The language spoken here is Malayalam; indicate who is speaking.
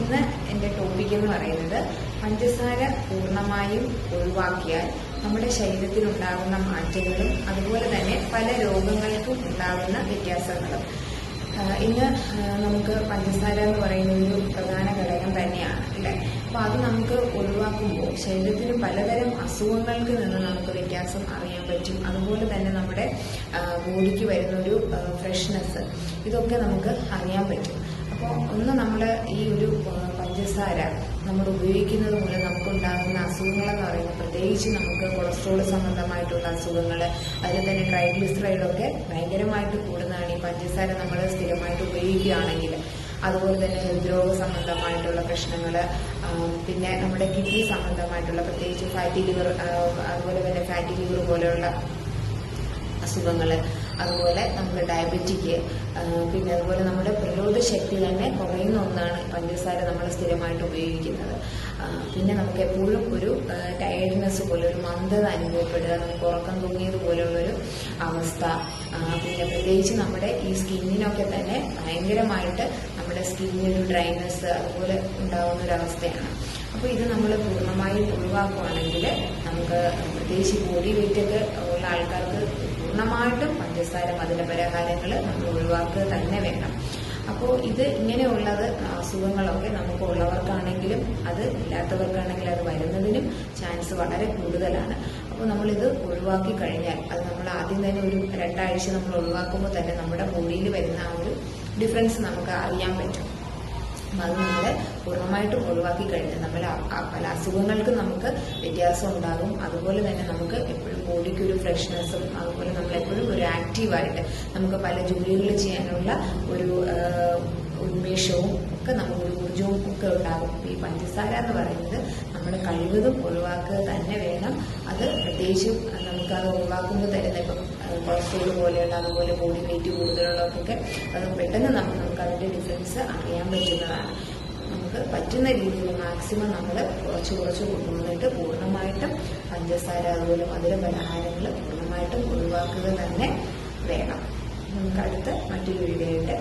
Speaker 1: ഇന്ന് എന്റെ ടോപ്പിക് എന്ന് പറയുന്നത് പഞ്ചസാര പൂർണമായും ഒഴിവാക്കിയാൽ നമ്മുടെ ശരീരത്തിൽ ഉണ്ടാകുന്ന മാറ്റങ്ങളും അതുപോലെ തന്നെ പല രോഗങ്ങൾക്കും ഉണ്ടാകുന്ന വ്യത്യാസങ്ങളും. ഇന്ന് നമുക്ക് പഞ്ചസാര എന്ന് പറയുന്ന ഒരു പ്രധാന ഘടകം തന്നെയാണ് അല്ലേ? അപ്പോൾ അത് നമുക്ക് ഒഴിവാക്കുമ്പോൾ ശരീരത്തിന് പലതരം അസുഖങ്ങൾക്ക് നിന്ന് നമുക്ക് വ്യത്യാസം അറിയാൻ പറ്റും. അതുപോലെ തന്നെ നമ്മുടെ ബോഡിക്ക് വരുന്ന ഒരു ഫ്രഷ്നെസ് ഇതൊക്കെ നമുക്ക് അറിയാൻ പറ്റും. അപ്പോൾ ഒന്ന് നമ്മൾ പഞ്ചസാര നമ്മൾ ഉപയോഗിക്കുന്നത് മൂലം നമുക്കുണ്ടാകുന്ന അസുഖങ്ങളെന്ന് പറയുന്നത് പ്രത്യേകിച്ച് നമുക്ക് കൊളസ്ട്രോൾ സംബന്ധമായിട്ടുള്ള അസുഖങ്ങൾ അതിൽ തന്നെ ട്രൈഗ്ലിസറൈഡ് ഒക്കെ ഭയങ്കരമായിട്ട് കൂടുന്നതാണ്. ഈ പഞ്ചസാര നമ്മൾ സ്ഥിരമായിട്ട് ഉപയോഗിക്കുകയാണെങ്കിൽ അതുപോലെ തന്നെ ഹൃദ്രോഗ സംബന്ധമായിട്ടുള്ള പ്രശ്നങ്ങൾ പിന്നെ നമ്മുടെ കിഡ്നി സംബന്ധമായിട്ടുള്ള പ്രത്യേകിച്ച് ഫാറ്റി ലിവർ അതുപോലെ തന്നെ ഫാറ്റി ലിവർ പോലെയുള്ള അസുഖങ്ങൾ അതുപോലെ നമ്മുടെ ഡയബറ്റിക് പിന്നെ അതുപോലെ നമ്മുടെ പ്രതിരോധ ശക്തി തന്നെ കുറയുന്ന ഒന്നാണ് പഞ്ചസാര നമ്മൾ സ്ഥിരമായിട്ട് ഉപയോഗിക്കുന്നത്. പിന്നെ നമുക്ക് എപ്പോഴും ഒരു ടയർഡ്നെസ് പോലെ ഒരു മന്ദത അനുഭവപ്പെടുക നമുക്ക് ഉറക്കം തൂങ്ങിയത് പോലെയുള്ളൊരു അവസ്ഥ. പിന്നെ പ്രത്യേകിച്ച് നമ്മുടെ ഈ സ്കിന്നിനൊക്കെ തന്നെ ഭയങ്കരമായിട്ട് നമ്മുടെ സ്കിന്നിനൊരു ഡ്രൈനെസ് അതുപോലെ ഉണ്ടാകുന്ന ഒരു അവസ്ഥയാണ്. അപ്പോൾ ഇത് നമ്മൾ പൂർണമായും ഒഴിവാക്കുകയാണെങ്കിൽ നമുക്ക് പ്രത്യേകിച്ച് ബോഡി വെയിറ്റ് ഒക്കെ ഉള്ള ആൾക്കാർക്ക് പൂർണമായിട്ടും പഞ്ചസാര മധുര പരിഹാരങ്ങൾ നമ്മൾ ഒഴിവാക്കുക തന്നെ വേണം. അപ്പോൾ ഇത് ഇങ്ങനെയുള്ളത് അസുഖങ്ങളൊക്കെ നമുക്ക് ഉള്ളവർക്കാണെങ്കിലും അത് ഇല്ലാത്തവർക്കാണെങ്കിലും അത് വരുന്നതിനും ചാൻസ് വളരെ കൂടുതലാണ്. അപ്പോൾ നമ്മളിത് ഒഴിവാക്കി കഴിഞ്ഞാൽ അത് നമ്മൾ ആദ്യം തന്നെ ഒരു രണ്ടാഴ്ച നമ്മൾ ഒഴിവാക്കുമ്പോൾ തന്നെ നമ്മുടെ ബോഡിയിൽ വരുന്ന ആ ഒരു ഡിഫറൻസ് നമുക്ക് അറിയാൻ പറ്റും. അത് നമ്മൾ പൂർണമായിട്ടും ഒഴിവാക്കി കഴിഞ്ഞാൽ നമ്മൾ പല അസുഖങ്ങൾക്കും നമുക്ക് വ്യത്യാസം ഉണ്ടാകും. അതുപോലെ തന്നെ നമുക്ക് എപ്പോഴും ബോഡിക്ക് ഒരു ഫ്രഷ്നെസ്സും അതുപോലെ നമ്മൾ എപ്പോഴും ഒരു ആക്റ്റീവായിട്ട് നമുക്ക് പല ജോലികൾ ചെയ്യാനുള്ള ഒരു ഉന്മേഷവും ഒക്കെ നമുക്ക് ഊർജവും ഒക്കെ ഉണ്ടാകും. ഈ പഞ്ചസാര എന്ന് പറയുന്നത് നമ്മൾ കഴിവതും ഒഴിവാക്കുക തന്നെ വേണം. അത് പ്രത്യേകിച്ചും നമുക്കത് ഒഴിവാക്കുമ്പോൾ തരുന്ന ഇപ്പം കൊളസ്ട്രോൾ പോലെയുള്ള അതുപോലെ ബോഡി വെയിറ്റ് കൂടുതലുള്ളവർക്കൊക്കെ അത് പെട്ടെന്ന് നമുക്ക് നമുക്കതിന്റെ ഡിഫറൻസ് അറിയാൻ പറ്റുന്നതാണ്. നമുക്ക് പറ്റുന്ന രീതിയിൽ മാക്സിമം നമ്മൾ കുറച്ച് കുറച്ച് കൊണ്ടുവന്നിട്ട് പൂർണമായിട്ടും പഞ്ചസാര അതുപോലെ മധുര പലഹാരങ്ങൾ പൂർണമായിട്ടും ഒഴിവാക്കുക തന്നെ വേണം. നമുക്ക് അടുത്ത മറ്റൊരു വീഡിയോ ആയിട്ട്